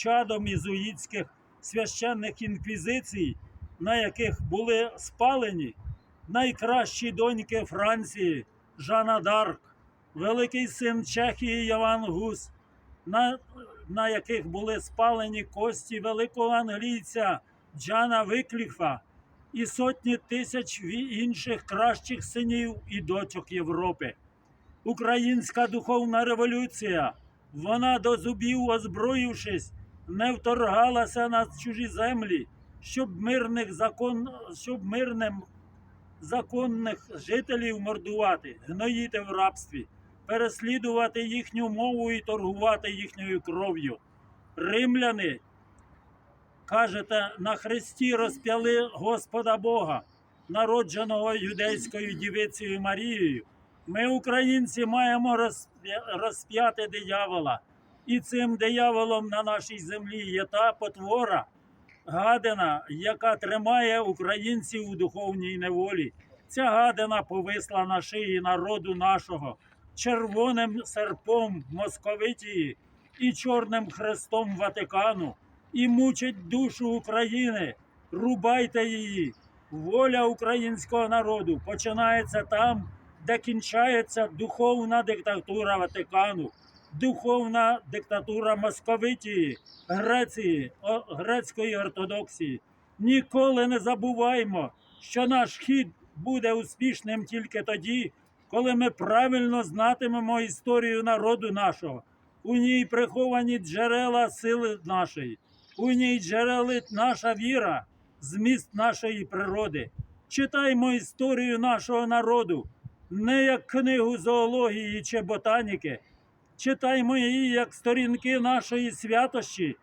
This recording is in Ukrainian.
чадом ізуїтських священних інквізицій, на яких були спалені найкращі доньки Франції Жанна Дарк, великий син Чехії Яван Гус, на, на яких були спалені кості великого англійця Джана Викліфа і сотні тисяч інших кращих синів і дочок Європи. Українська духовна революція, вона до зубів озброївшись, не вторгалася на чужі землі, щоб мирних закон, щоб мирним законних жителів мордувати, гноїти в рабстві, переслідувати їхню мову і торгувати їхньою кров'ю. Римляни, кажете, на хресті розп'яли Господа Бога, народженого юдейською дівицею Марією. Ми, українці, маємо розп'яти диявола. І цим дияволом на нашій землі є та потвора, гадина, яка тримає українців у духовній неволі. Ця гадина повисла на шиї народу нашого червоним серпом Московитії і чорним хрестом Ватикану, і мучить душу України. Рубайте її. Воля українського народу починається там, де кінчається духовна диктатура Ватикану, духовна диктатура Московитії, Греції, грецької ортодоксії. Ніколи не забуваймо, що наш хід буде успішним тільки тоді, коли ми правильно знатимемо історію народу нашого. У ній приховані джерела сили нашої, у ній джерелить наша віра, зміст нашої природи. Читаймо історію нашого народу не як книгу зоології чи ботаніки. Читаймо її як сторінки нашої святощі,